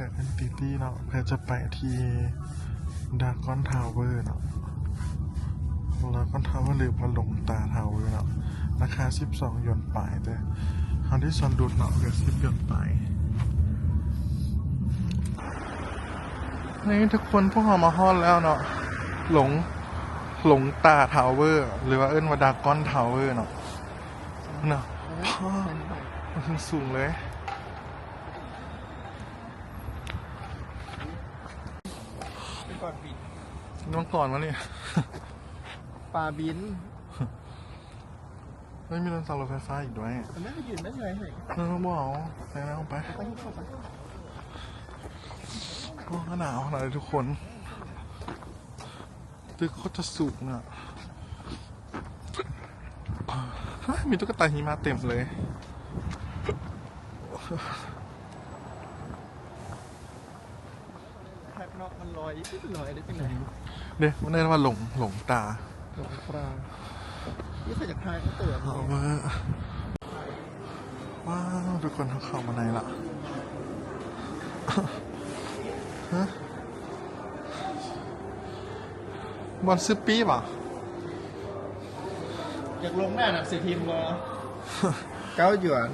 กับเอ็นติตี้เนาะเพื่อจะไปที่ดากอนทาวเวอร์เนาะดากอนทาวเวอร์หรือว่าหลงตาทาวเวอร์เนาะราคา 12หยวนปลายแต่คราวที่ซอนดูดเนาะเหลือ10หยวนปลายนี่ทุกคนพวกเรามาฮอดแล้วเนาะหลงหลงตาทาวเวอร์ หรือว่าเอิ้นว่าดากอนทาวเวอร์เนาะเนาะพ่อมันขึ้นสูงเลย เป็น ก่อนบินน้องก่อนวะเนี่ย ปลาบินไม่มีรถสั่งรถไฟฟ้าอีกด้วยมันน่าจะยืนได้เลยเฮ้ยเออบอกเอาไปแล้วไปไปที่เข้าไปโอ้หนาวหนาวเลยทุกคน ตึกโคตรจะสูงอะฮะมีตุ๊กตาหิมะเต็มเลย แคบน อกมันลอยลอยได้เป็นไงเด็กมันเรียกว่าหลงหลงตาหลงปลานี่ใครจากไทยก็เตือนเอาเวอร์ว้าวทุกคนเขาเข้ามาในละฮะบอลซื้อปีป่ะอยากลงหน้าหนังสือพิมพ์วะเก้าหยวน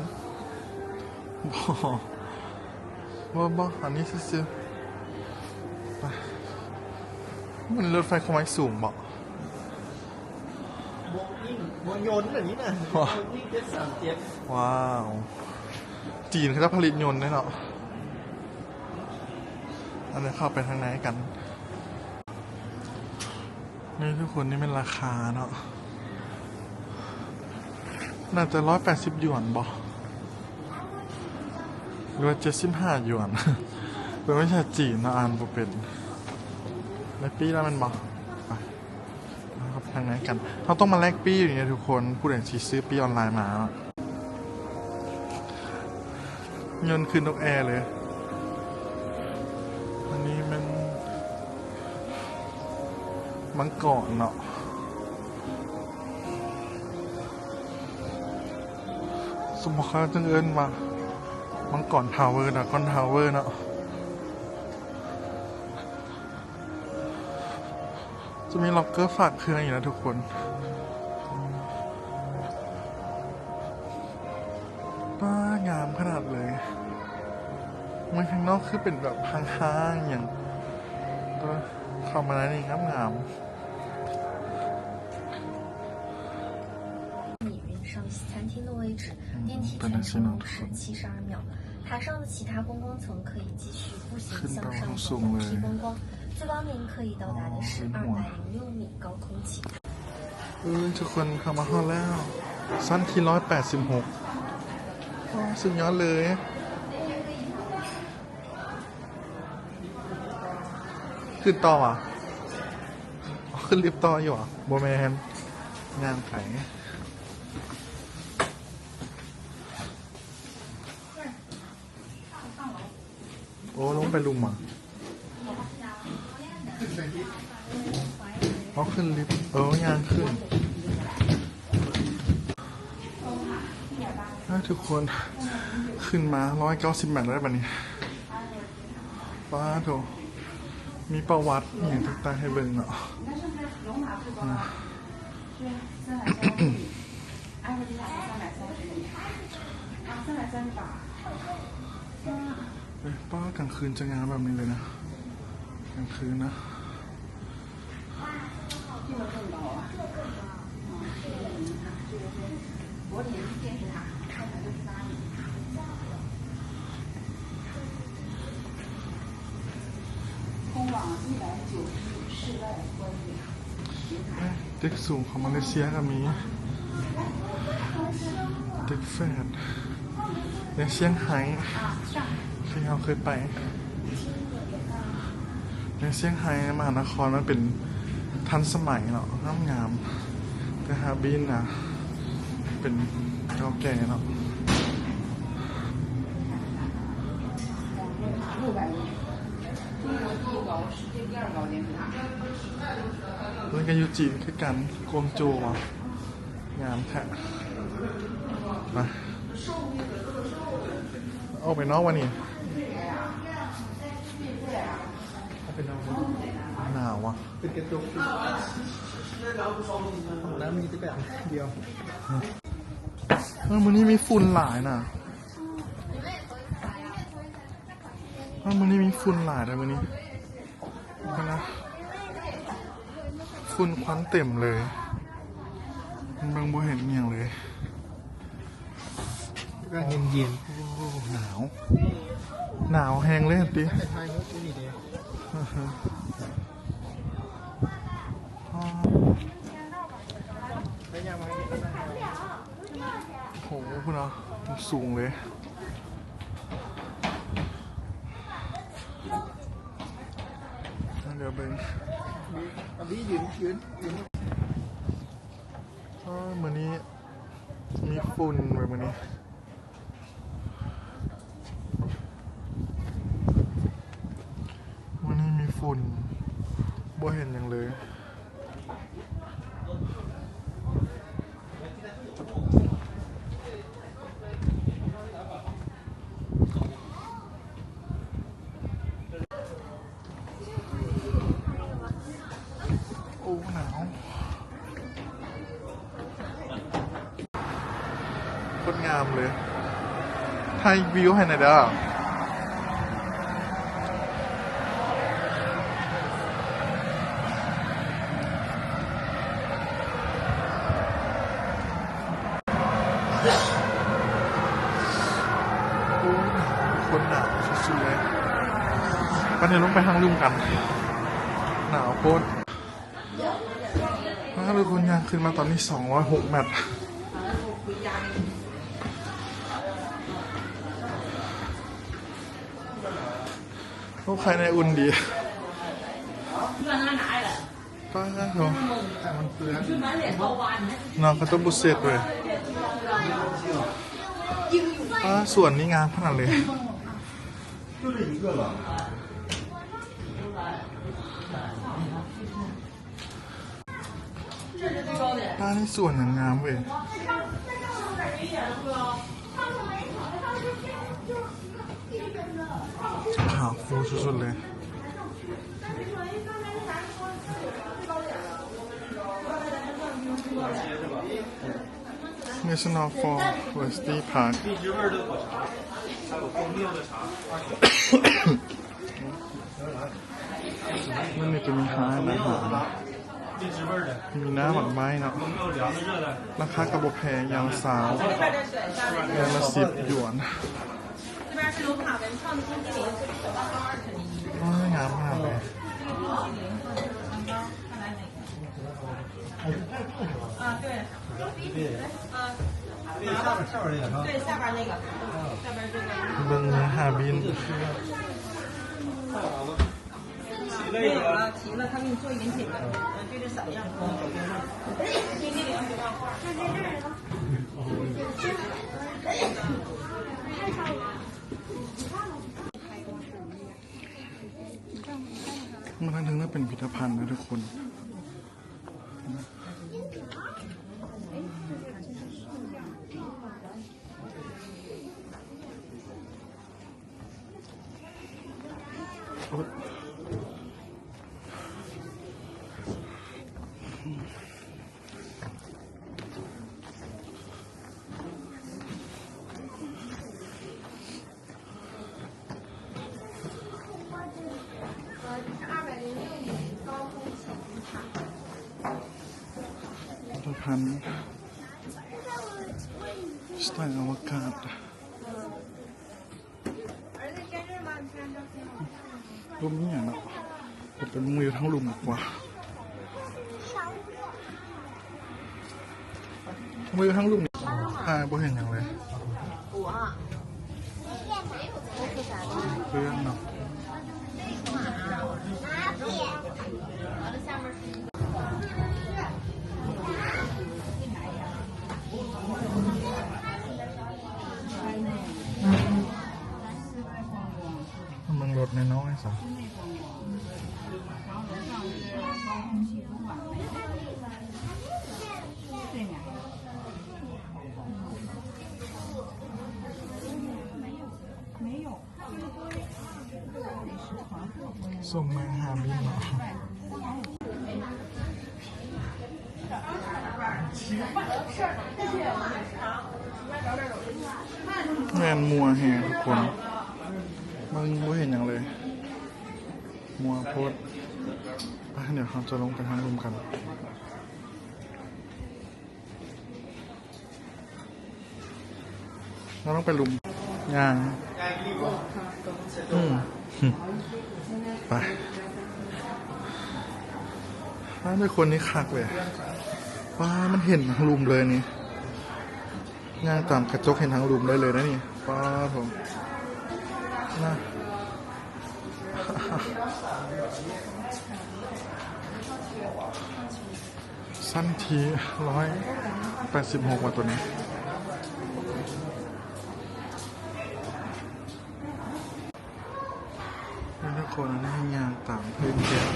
บอบออันนี้ซื้อ ๆไปมันรถไฟความไม้สูงบอกบวกยิ่งบวกโยนแบบนี้นะบวกยิ่งเจ็ดสามเจ็ดว้าว จีนเขาจะผลิตยนต์ด้วยเนาะอันนี้เข้าไปทางไหนกัน นี่ทุกคนนี่เป็นราคาเนาะ น่าจะร้อยแปดสิบหยวนบอกหรือว่าเจ็ดสิบห้าหยวน เป็นไม่ใช่จีนนะอ่านบ่เป็นในปีแล้วมันบอกไปครับทางไหนกันเราต้องมาแลกปี้อย่างเงี้ยทุกคนผู้ใดที่ซื้อปี้ออนไลน์มาเงินคืนนกแอร์เลยอันนี้มันมังกรเนาะสมมติเขาจึงเอิ้นมามังกรทาวเวอร์นะคอนทาวเวอร์เนาะ จะมีล็อกเกอร์ฝากเครื่องอยู่นะทุกคน ป้างามขนาดเลย มันข้างนอกคือเป็นแบบห้างๆอย่างก็เข้ามาแล้วนี่งามงาม 米云上餐厅的位置，电梯本来全是能程是七十二秒。塔上的其他观光层可以继续步行向上走送楼嘞梯观光， 最高您可以到达的是二哦真百零六米高空起。 เออทุกคนเข้ามาฮอดแล้ว สั้นที่ร้อยแปดสิบหกสุดยอดเลย ขึ้นต่ออ่ะอ๋อขึ้นลิฟต์ต่ออยู่อ่ะโบแมนงานไขโอ้ลงไปลุมอ่ะ เขาขึ้นลิฟต์เออยางขึ้นถ้าทุกคนขึ้นมาร้อยเก้าสิบแมตได้ปะเนี่ยป้าโถมีประวัติอย่างต่างๆให้เบิ่งเนาะป้ากลางคืนจะงานแบบนี้เลยนะ กลางคืนนะ เอ้ยตึกสูงของมาเลเซียก็มีตึกแฟดในเซี่ยงไฮ้ที่เราเคยไป ในเซี่ยงไฮ้มหานครมันเป็น ทันสมัยเนาะงามงามแต่ฮาร์บินนะเป็นเก่าแก่เนาะแล้วก็ยูจิคือกันกวงโจวอะงามแท้มาเอาไปนอกวันนี้เป็นน้ำหนาวอะเป็นกระจกน้ำมีแต่แบบเดียวเออมันนี่มีฝุ่นหลายน่ะเออมันนี่มีฝุ่นหลายเลยมันนี้ก็นะฝุ่นควันเต็มเลยมันเบางบ่เห็นเมียงเลยก็เย็นเย็นโอ้หนาว หนาวแหงเลยอะติแต่ไทยก็นี่เดียว อ๋อ ไม่ยากมาให้ โหคุณเอามันสูงเลยเดี๋ยวเบิ่งอันนี้ยืนยืนยืนอ๋อมือนี้ มีฝุ่นไว้มือนี้มือนี้มีฝุ่นบ่เห็นอย่างเลย โคตรงามเลยถ่ายวิวให้หน่อยเด้อโอ้หนาวคนหนาวสุดๆเลยไปเดี๋ยวลงไปทางลุ่มกัน หนาวโคตรถ้าทุกคนยางขึ้นมาตอนนี้ 206แมตช์ โอ้ใครในอุ่นดีป้าเหรอแต่มันเปลืองน้องเขาต้องบุเสร็จเลยป้าส่วนนี้งามขนาดเลยป้านี่ส่วนอย่างงามเว้ย หาครูสุดๆเลยนี่ National Forestry Park นั่นจะมีค้านะครัมีน้ำหมักไม้เนาะราคากระบอกแพงยางสาวยางละสิบหยวน 这边是卢卡文创的冰淇淋小蛋糕二选一冰淇淋做蛋糕来哪个啊对都啊拿下边对下边那个下边这个冰们来哈尔滨了太好了没有了齐了他给你做饮品了就这三样冰淇淋雪糕这儿 เป็นพิพิธภัณฑ์นะทุกคน พิพิธภัณฑ์สไตล์อวกาศรูมเนี่ยเนาะจะเป็นมือทั้งลุมกว่า มือทั้งลุมอ่าบ่เห็นอย่างเลยเรื่องเนาะ มันลดน้อยๆสิส่งมาหาบินเนาะแมนมัวแฮ ทุกคนมันไม่เห็นอย่างเลย มัวโพดไปเดี๋ยวเราจะลงไปทางรุมกันเราต้องไปลุมยางอืมไปน่าเป็นคนนี้คักเลยว้ามันเห็นทั้งรุมเลยนี่ยางตามกระจกเห็นทั้งรุมได้เลยนะนี่ว้าผม น่าสั้นทีร้อยแปดสิบหกว่าตัวนี้ทุกคนนี่ยางต่างพื้นแก้ว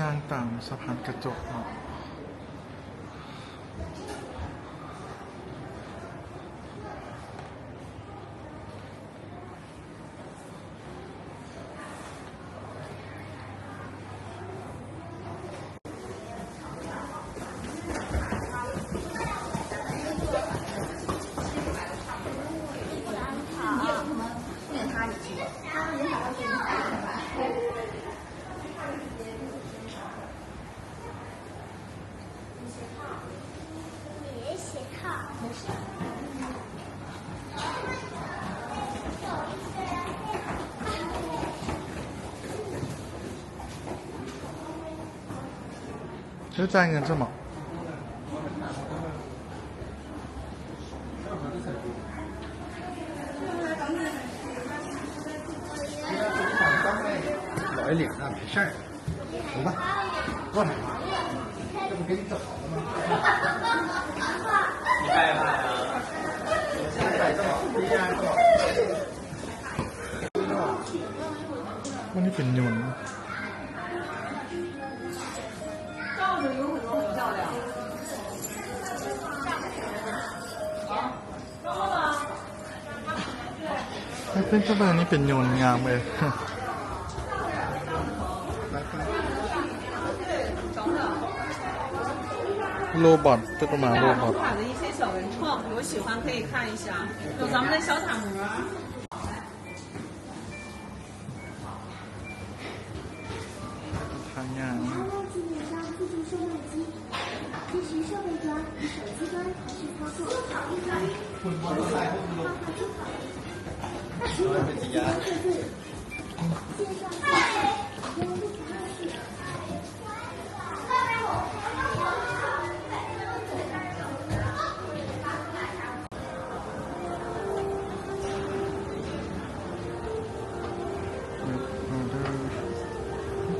ยางต่างสะพานกระจกเนาะ 站一个这么，老爷领的没事儿，走吧，坐什？这不给你好了吗？你害怕啊？现在这么，你现这么，这你变牛？ไม่เป็นเจ้าบ้านนี้เป็นยนต์งามเลย โรบอทเป็นประมาณโรบอท 卡的一些小文创，有喜欢可以看一下，有咱们的小塔模。 ทางงาน 然后界面上自助售卖机，支持设备端与手机端同时操作。 เป็นย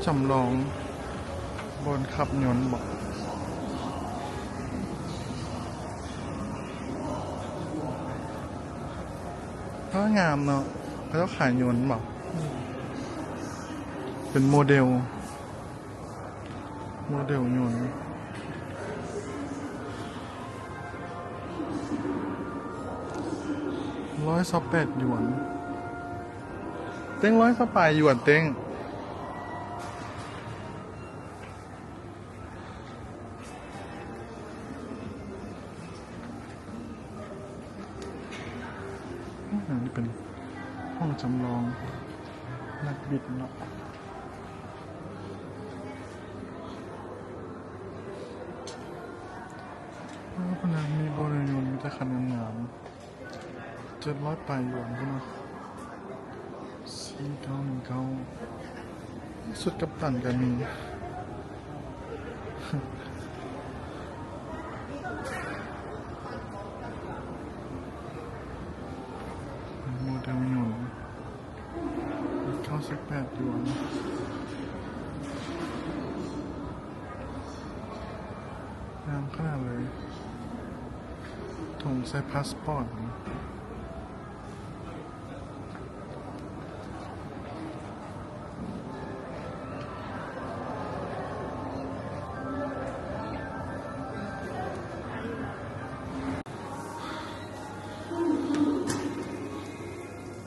จำลองบนขับยนต์บอก ก็งามเนาะเขาขายยนต์บอกเป็นโมเดล โมเดลยนต์ร้อยสิบแปดหยวน เต้งร้อยสปายหยวนเต้ง อันนี้เป็นห้องจำลองนักบิดเนาะอ้าวพนักมีบริยนมีแต่คันงามเจ็ดร้อยปลายหยวนพุ่นนะสี่เก้าหนึ่งเก้าสุดกับตันกันมี โมเดลยนต์ เก้าสิบแปดหยวนงามขนาดเลยถุงใส่พาสปอร์ต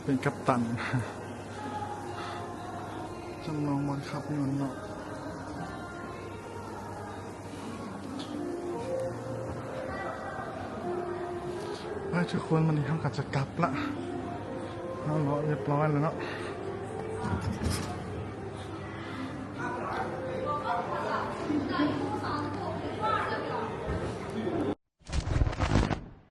เป็นกัปตัน จำลองบังคับเงินเนาะไปทุกคนมันนี้ข้าก็จะกลับละเราเลาะเรียบร้อยแล้วเนาะ